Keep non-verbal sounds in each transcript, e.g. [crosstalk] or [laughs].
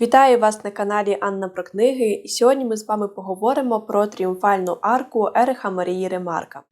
Вітаю вас на каналі Анна про книги. І сьогодні ми з вами поговоримо про тріумфальну арку Ериха Марії Ремарка.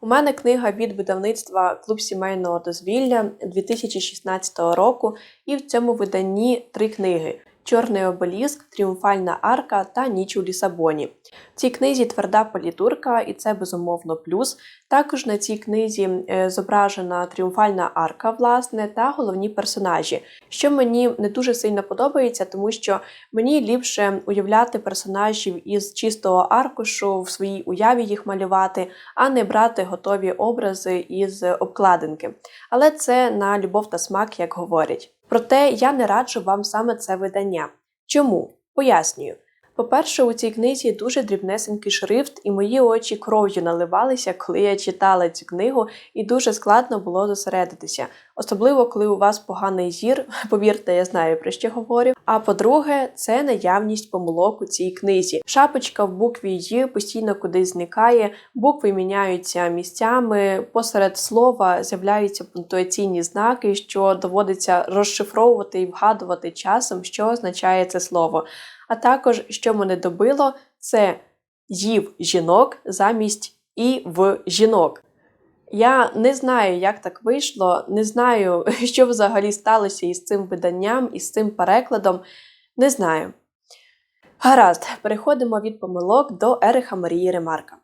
У мене книга від видавництва Клуб сімейного дозвілля 2016 року, і в цьому виданні три книги: Чорний обеліск, Тріумфальна арка та Ніч у Лісабоні. В цій книзі тверда політурка, і це безумовно плюс. Також на цій книзі е, зображена тріумфальна арка, власне, та головні персонажі, що мені не дуже сильно подобається, тому що мені ліпше уявляти персонажів із чистого аркушу, в своїй уяві їх малювати, а не брати готові образи із обкладинки. Але це на любов та смак, як говорять. Проте я не раджу вам саме це видання. Чому? Пояснюю. По-перше, у цій книзі дуже дрібнесенький шрифт, і мої очі кров'ю наливалися, коли я читала цю книгу, і дуже складно було зосередитися. Особливо, коли у вас поганий зір, [laughs] повірте, я знаю про що говорю. А по-друге, це наявність помилок у цій книзі. Шапочка в букві «Й» постійно кудись зникає, букви міняються місцями, посеред слова з'являються пунктуаційні знаки, що доводиться розшифровувати і вгадувати часом, що означає це слово. А також, що мене добило, це їв жінок замість і в жінок. Я не знаю, як так вийшло, не знаю, [laughs] що взагалі сталося із цим виданням, із цим перекладом. Не знаю. Гаразд, переходимо від помилок до Ериха Марії Ремарка.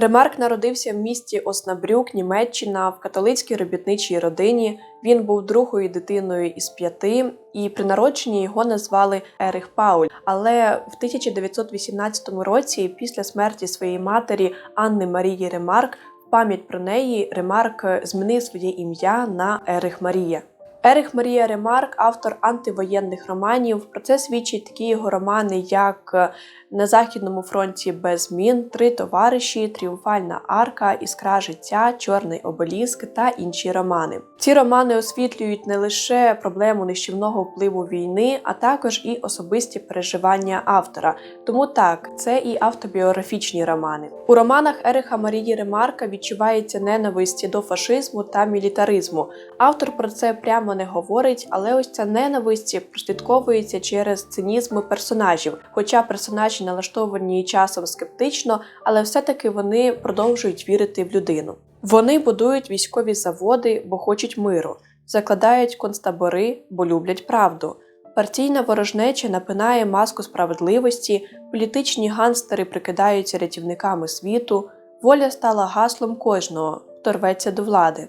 Ремарк народився в місті Оснабрюк, Німеччина, в католицькій робітничій родині. Він був другою дитиною із п'яти, і при народженні його назвали Ерих Пауль. Але в 1918 році, після смерті своєї матері Анни Марії Ремарк, в пам'ять про неї Ремарк змінив своє ім'я на Ерих Марія. Ерих Марія Ремарк, автор антивоєнних романів. Про це свідчать такі його романи, як на Західному фронті без змін, Три товариші, Тріумфальна арка, Іскра життя, Чорний обеліск та інші романи. Ці романи освітлюють не лише проблему нищівного впливу війни, а також і особисті переживання автора. Тому так, це і автобіографічні романи. У романах Ериха Марії Ремарка відчувається ненависть до фашизму та мілітаризму. Автор про це прямо не говорить, але ось ця ненависть прослідковується через цинізм персонажів. Хоча персонажі налаштовані часом скептично, але все-таки вони продовжують вірити в людину. Вони будують військові заводи, бо хочуть миру, закладають концтабори, бо люблять правду. Партійна ворожнеча напинає маску справедливості, політичні ганстери прикидаються рятівниками світу, воля стала гаслом кожного, хто рветься до влади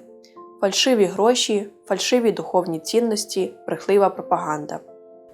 фальшиві гроші, фальшиві духовні цінності, брехлива пропаганда.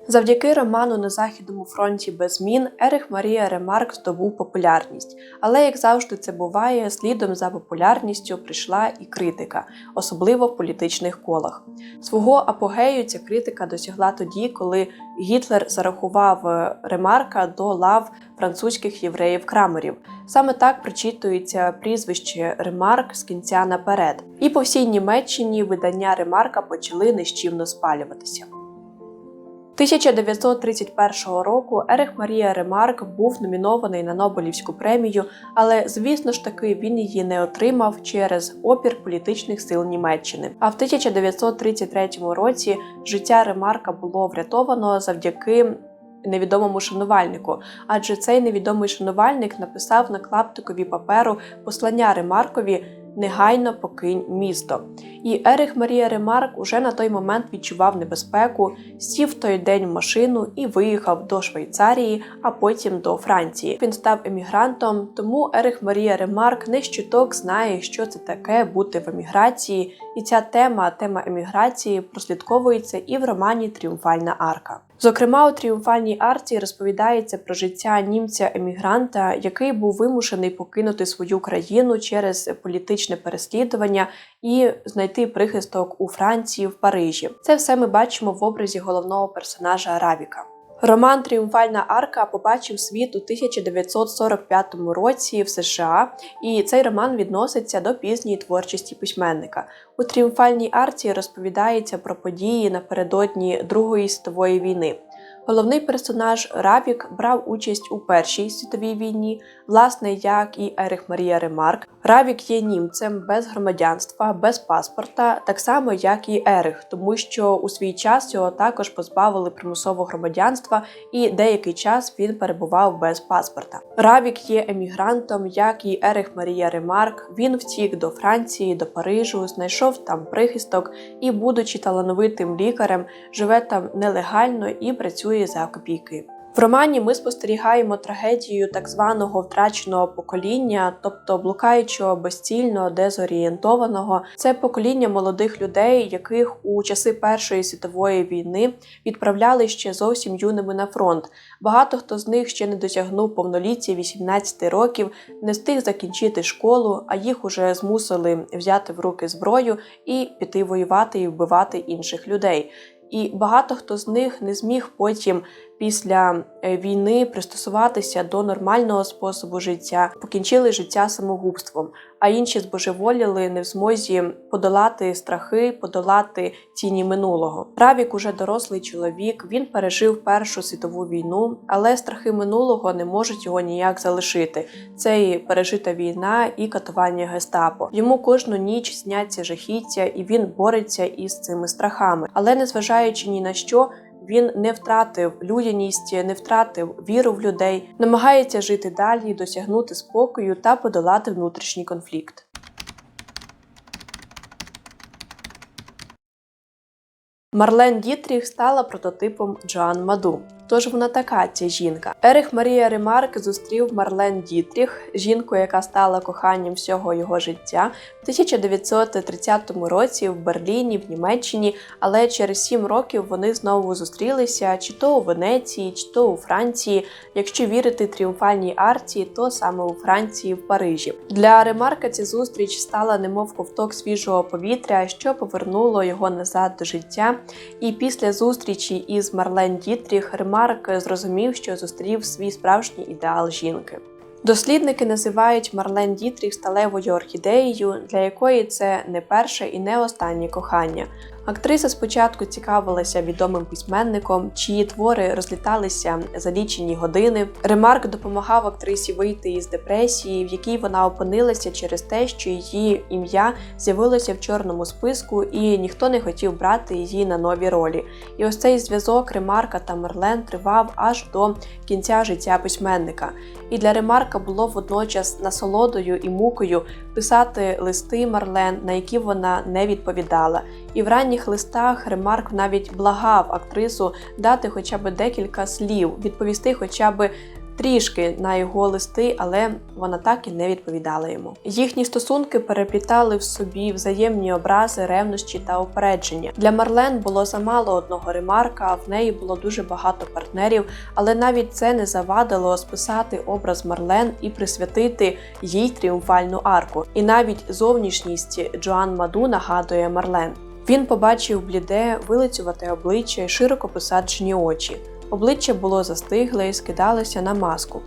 Завдяки роману на Західному фронті без змін Ерих Марія Ремарк здобув популярність, але, як завжди це буває, слідом за популярністю прийшла і критика, особливо в політичних колах. Свого апогею ця критика досягла тоді, коли Гітлер зарахував е, Ремарка до лав французьких євреїв-крамерів. Саме так причитується прізвище Ремарк з кінця наперед. І по всій Німеччині видання Ремарка почали нищівно спалюватися. 1931 року Ерих Марія Ремарк був номінований на Нобелівську премію, але звісно ж таки він її не отримав через опір політичних сил Німеччини. А в 1933 році життя Ремарка було врятовано завдяки. Невідомому шанувальнику, адже цей невідомий шанувальник написав на клаптикові паперу послання Ремаркові негайно покинь місто. І Ерих Марія Ремарк уже на той момент відчував небезпеку, сів той день в машину і виїхав до Швейцарії, а потім до Франції. Він став емігрантом, тому Ерих Марія Ремарк не щуток знає, що це таке бути в еміграції, і ця тема, тема еміграції, прослідковується і в романі Тріумфальна арка. Зокрема, у тріумфальній арці розповідається про життя німця-емігранта, який був вимушений покинути свою країну через політичне переслідування і знайти прихисток у Франції в Парижі. Це все ми бачимо в образі головного персонажа Равіка. Роман Тріумфальна арка побачив світ у 1945 році в США, і цей роман відноситься до пізньої творчості письменника. У тріумфальній арці розповідається про події напередодні Другої світової війни. Головний персонаж Равік брав участь у Першій світовій війні, Власне, як і Ерих Марія Ремарк, Равік є німцем без громадянства, без паспорта, так само як і Ерих, тому що у свій час його також позбавили примусового громадянства, і деякий час він перебував без паспорта. Равік є емігрантом, як і Ерих Марія Ремарк. Він втік до Франції, до Парижу, знайшов там прихисток і, будучи талановитим лікарем, живе там нелегально і працює за копійки. В романі ми спостерігаємо трагедію так званого втраченого покоління, тобто блукаючого безцільно, дезорієнтованого. Це покоління молодих людей, яких у часи Першої світової війни відправляли ще зовсім юними на фронт. Багато хто з них ще не досягнув повноліття 18 років, не встиг закінчити школу, а їх уже змусили взяти в руки зброю і піти воювати і вбивати інших людей. І багато хто з них не зміг потім після е, війни пристосуватися до нормального способу життя, покінчили життя самогубством, а інші збожеволіли не в змозі подолати страхи, подолати тіні минулого. Равік уже дорослий чоловік. Він пережив Першу світову війну, але страхи минулого не можуть його ніяк залишити. Це і пережита війна і катування гестапо. Йому кожну ніч сняться жахіття, і він бореться із цими страхами. Але незважаючи ні на що, він не втратив людяність, не втратив віру в людей, намагається жити далі, досягнути спокою та подолати внутрішній конфлікт. Марлен Дітріх стала прототипом Джоан Маду. Тож вона така ця жінка. Ерих Марія Ремарк зустрів Марлен Дітріх, жінку, яка стала коханням всього його життя, в 1930 році в Берліні, в Німеччині, але через сім років вони знову зустрілися чи то у Венеції, чи то у Франції. Якщо вірити тріумфальній арці, то саме у Франції, в Парижі. Для Ремарка ця зустріч стала немов ковток свіжого повітря, що повернуло його назад до життя. І після зустрічі із Марлен Дітріх Ремарк зрозумів, що зустрів свій справжній ідеал жінки. Дослідники називають Марлен Дітріх сталевою орхідеєю, для якої це не перше і не останнє кохання. Актриса спочатку цікавилася відомим письменником, чиї твори розліталися за лічені години. Ремарк допомагав актрисі вийти із депресії, в якій вона опинилася через те, що її ім'я з'явилося в чорному списку, і ніхто не хотів брати її на нові ролі. І ось цей зв'язок Ремарка та Мерлен тривав аж до кінця життя письменника. І для Ремарка було водночас насолодою і мукою писати листи Марлен, на які вона не відповідала. І в ранніх листах Ремарк навіть благав актрису дати хоча б декілька слів, відповісти хоча б трішки на його листи, але вона так і не відповідала йому. Їхні стосунки переплітали в собі взаємні образи, ревнощі та упередження. Для Марлен було замало одного ремарка, а в неї було дуже багато партнерів, але навіть це не завадило списати образ Марлен і присвятити їй тріумфальну арку. І навіть зовнішність Джоан Маду нагадує Марлен. Він побачив бліде, вилицювате обличчя і широко посаджені очі. Обличчя було застигле і скидалося на маску.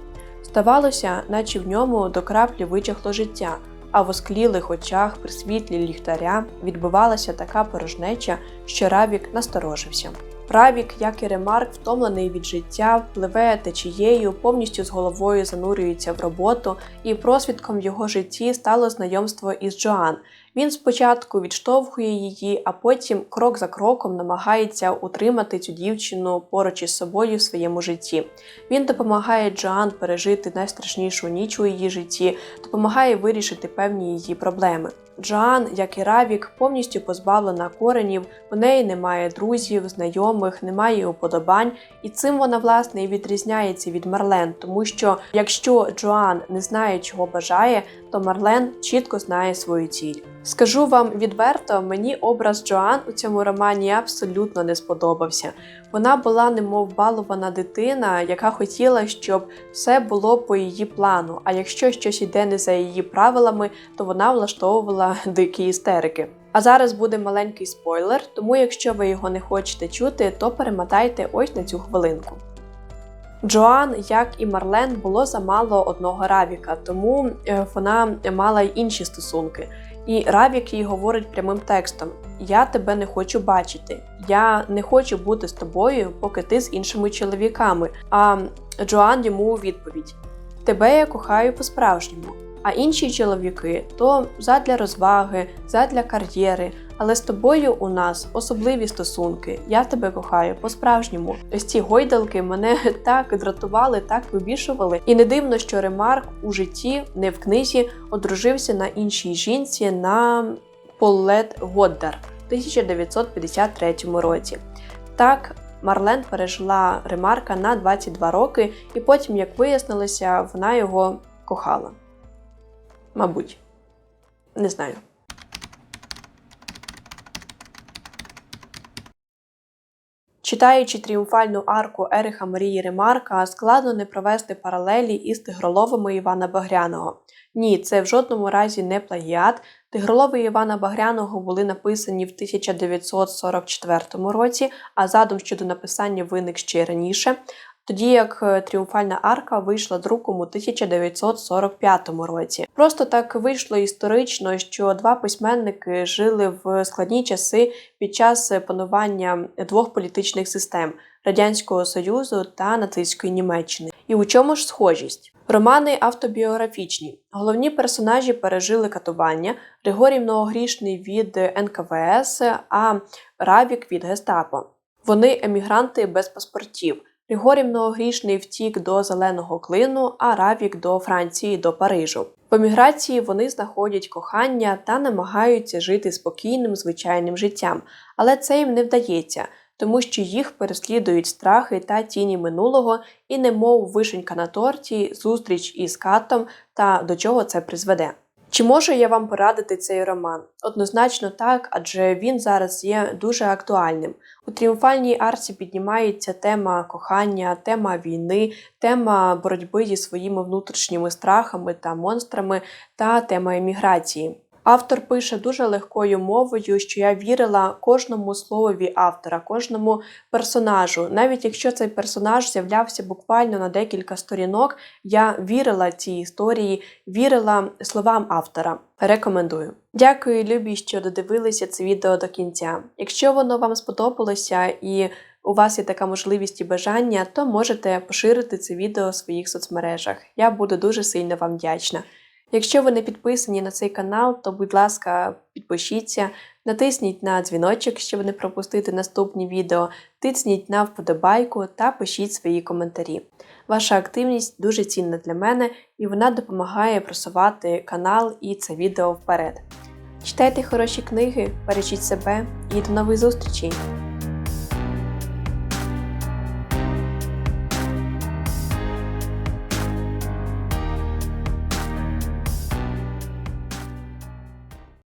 Здавалося, наче в ньому до краплі вичахло життя, а в осклілих очах при світлі ліхтаря відбувалася така порожнеча, що Равік насторожився. Равік, як і Ремарк, втомлений від життя, пливе течією, повністю з головою занурюється в роботу, і просвідком в його житті стало знайомство із Джоан, він спочатку відштовхує її, а потім крок за кроком намагається утримати цю дівчину поруч із собою в своєму житті. Він допомагає Джоан пережити найстрашнішу ніч у її житті, допомагає вирішити певні її проблеми. Джоан, як і Равік, повністю позбавлена коренів, у неї немає друзів, знайомих, немає уподобань, і цим вона власне і відрізняється від Марлен, тому що якщо Джоан не знає, чого бажає, то Марлен чітко знає свою ціль. Скажу вам відверто, мені образ Джоан у цьому романі абсолютно не сподобався. Вона була немов балована дитина, яка хотіла, щоб все було по її плану. А якщо щось йде не за її правилами, то вона влаштовувала [laughs] дикі істерики. А зараз буде маленький спойлер, тому якщо ви його не хочете чути, то перемотайте ось на цю хвилинку. Джоан, як і Марлен, було замало одного Равіка, тому е, вона мала й інші стосунки. І Равік їй говорить прямим текстом: Я тебе не хочу бачити, я не хочу бути з тобою, поки ти з іншими чоловіками. А Джоан йому у відповідь: Тебе я кохаю по-справжньому. А інші чоловіки то задля розваги, задля кар'єри. Але з тобою у нас особливі стосунки. Я тебе кохаю по-справжньому. Ось ці гойдалки мене [laughs] так дратували, так вибішували. І не дивно, що Ремарк у житті, не в книзі, одружився на іншій жінці на Поллет Годдар в 1953 році. Так, Марлен пережила Ремарка на 22 роки, і потім, як вияснилося, вона його кохала. Мабуть, не знаю. Читаючи тріумфальну арку Ериха Марії Ремарка, складно не провести паралелі із тигроловими Івана Багряного. Ні, це в жодному разі не плагіат. Тигролови Івана Багряного були написані в 1944 році, а задум щодо написання виник ще раніше. Тоді як е, тріумфальна арка вийшла друком у 1945 році. Просто так вийшло історично, що два письменники жили в складні часи під час панування двох політичних систем Радянського Союзу та нацистської Німеччини. І у чому ж схожість? Романи автобіографічні. Головні персонажі пережили катування. Григорій Многогрішний від НКВС, а Равік від Гестапо. Вони емігранти без паспортів. Григорій Многогрішний втік до зеленого клину, а Равік до Франції до Парижу. В еміграції вони знаходять кохання та намагаються жити спокійним звичайним життям, але це їм не вдається, тому що їх переслідують страхи та тіні минулого, і немов вишенька на торті, зустріч із катом та до чого це призведе. Чи можу я вам порадити цей роман? Однозначно так, адже він зараз є дуже актуальним. У тріумфальній арці піднімається тема кохання, тема війни, тема боротьби зі своїми внутрішніми страхами та монстрами та тема еміграції. Автор пише дуже легкою мовою, що я вірила кожному словові автора, кожному персонажу. Навіть якщо цей персонаж з'являвся буквально на декілька сторінок, я вірила цій історії, вірила словам автора. Рекомендую. Дякую, любі, що додивилися це відео до кінця. Якщо воно вам сподобалося і у вас є така можливість і бажання, то можете поширити це відео в своїх соцмережах. Я буду дуже сильно вам вдячна. Якщо ви не підписані на цей канал, то, будь ласка, підпишіться, натисніть на дзвіночок, щоб не пропустити наступні відео, тисніть на вподобайку та пишіть свої коментарі. Ваша активність дуже цінна для мене і вона допомагає просувати канал і це відео вперед. Читайте хороші книги, бережіть себе і до нових зустрічей!